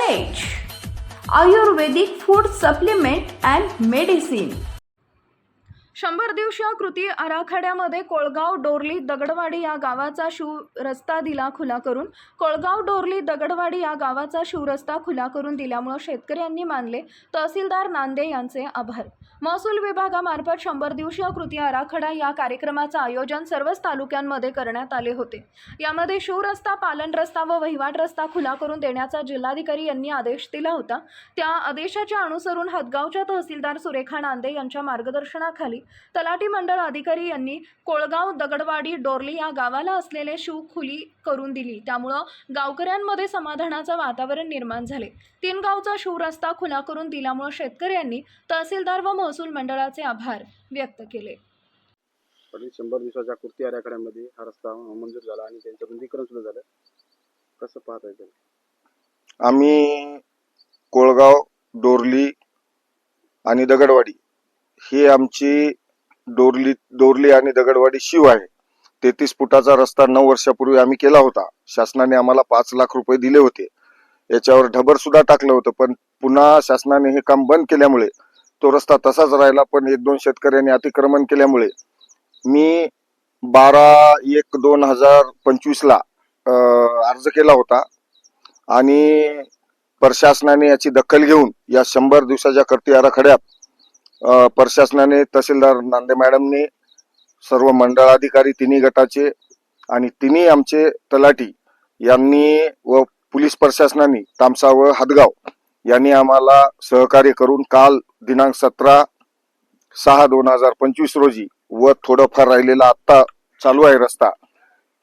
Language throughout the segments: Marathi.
Ayurvedic food supplement and medicine शंभर दिवसीय कृती आराखड्यामध्ये कोळगाव डोरली दगडवाडी या गावाचा शिव रस्ता दिला खुला करून. कोळगाव डोरली दगडवाडी या गावाचा शिवरस्ता खुला करून दिल्यामुळं शेतकऱ्यांनी मानले. तहसीलदार नांदे यांचे आभार. महसूल विभागामार्फत शंभर दिवसीय कृती आराखडा या कार्यक्रमाचं आयोजन सर्वच तालुक्यांमध्ये करण्यात आले होते. यामध्ये शिवरस्ता पालन रस्ता व वहिवाट रस्ता खुला करून देण्याचा जिल्हाधिकारी यांनी आदेश दिला होता. त्या आदेशाच्या अनुसरून हदगावच्या तहसीलदार सुरेखा नांदे यांच्या मार्गदर्शनाखाली तलाठी मंडळ अधिकारी यांनी कोळगाव दगडवाडी डोरली या गावाला असलेले शिव खुली करून दिली. त्यामुळं गावकऱ्यांमध्ये समाधानाचं वातावरण निर्माण झाले. तीन गावचा शिवरस्ता खुला करून दिल्यामुळं शेतकऱ्यांनी तहसीलदार व महसूल मंडळाचे आभार व्यक्त केले. शंभर दिवसाच्या कृती आराखड्यामध्ये हा रस्ता मंजूर झाला आणि त्यांचं रुंदीकरण सुद्धा झालं. कसं पाहता येईल आम्ही कोळगाव डोरली आणि दगडवाडी ही आमची डोरली डोरली आणि दगडवाडी शिव आहे. तेहतीस फुटाचा रस्ता नऊ वर्षापूर्वी आम्ही केला होता. शासनाने आम्हाला पाच लाख रुपये दिले होते. याच्यावर ढबर सुद्धा टाकलं होतं पण पुन्हा शासनाने हे काम बंद केल्यामुळे तो रस्ता तसाच राहिला पण एक दोन शेतकऱ्यांनी अतिक्रमण केल्यामुळे. मी बारा एक दोन हजार पंचवीसला अर्ज केला होता. आणि प्रशासनाने याची दखल घेऊन या शंभर दिवसाच्या कर्ती आराखड्यात प्रशासनाने तहसीलदार नांदे मॅडमने सर्व मंडळाधिकारी तिन्ही गटाचे आणि तिन्ही आमचे तलाठी यांनी व पोलीस प्रशासनाने तामसा व हदगाव यांनी आम्हाला सहकार्य करून काल दिनांक सतरा सहा दोन हजार पंचवीस रोजी व थोडंफार राहिलेला आत्ता चालू आहे रस्ता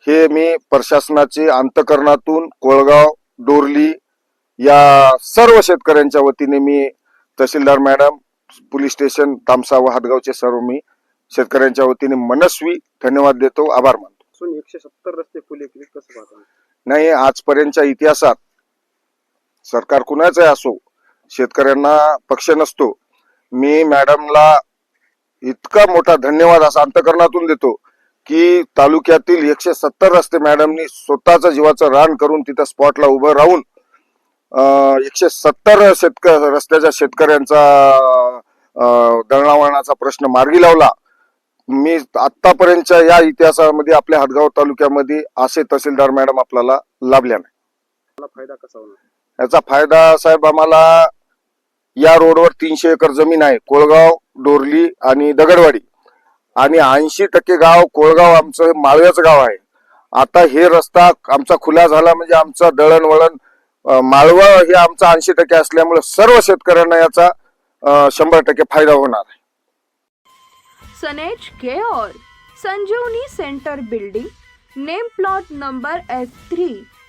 हे मी प्रशासनाचे अंतकरणातून कोळगाव डोरली या सर्व शेतकऱ्यांच्या वतीने मी तहसीलदार मॅडम पोलीस स्टेशन तामसा व हातगावचे सर्व मी शेतकऱ्यांच्या वतीने मनस्वी धन्यवाद देतो आभार मानतो. एकशे सत्तर रस्ते पाहता नाही आजपर्यंतच्या इतिहासात सरकार कुणाचं असो शेतकऱ्यांना पक्ष नसतो. मी मॅडमला इतका मोठा धन्यवाद असा अंतकरणातून देतो की तालुक्यातील एकशे सत्तर रस्ते मॅडमनी स्वतःचं जीवाचं रान करून तिथं स्पॉटला उभं राहून एकशे सत्तर शेतक रस्त्याच्या शेतकऱ्यांचा दळणावळणाचा प्रश्न मार्गी लावला. मी आतापर्यंतच्या या इतिहासामध्ये आपल्या हातगाव तालुक्यामध्ये असे तहसीलदार मॅडम आपल्याला लाभल्या नाही फायदा कसा होणार? याचा फायदा साहेब आम्हाला या रोडवर तीनशे एकर जमीन आहे. कोळगाव डोरली आणि दगडवाडी. आणि ऐंशी टक्के गाव कोळगाव आमचं माळव्याचं गाव आहे. आता हे रस्ता आमचा खुला झाला म्हणजे आमचं दळणवळण अं, हे आमचा ऐंशी टक्के असल्यामुळे सर्व शेतकऱ्यांना याचा शंभर टक्के फायदा होणार आहे. सनेज care Sanjivani center building name plot number F three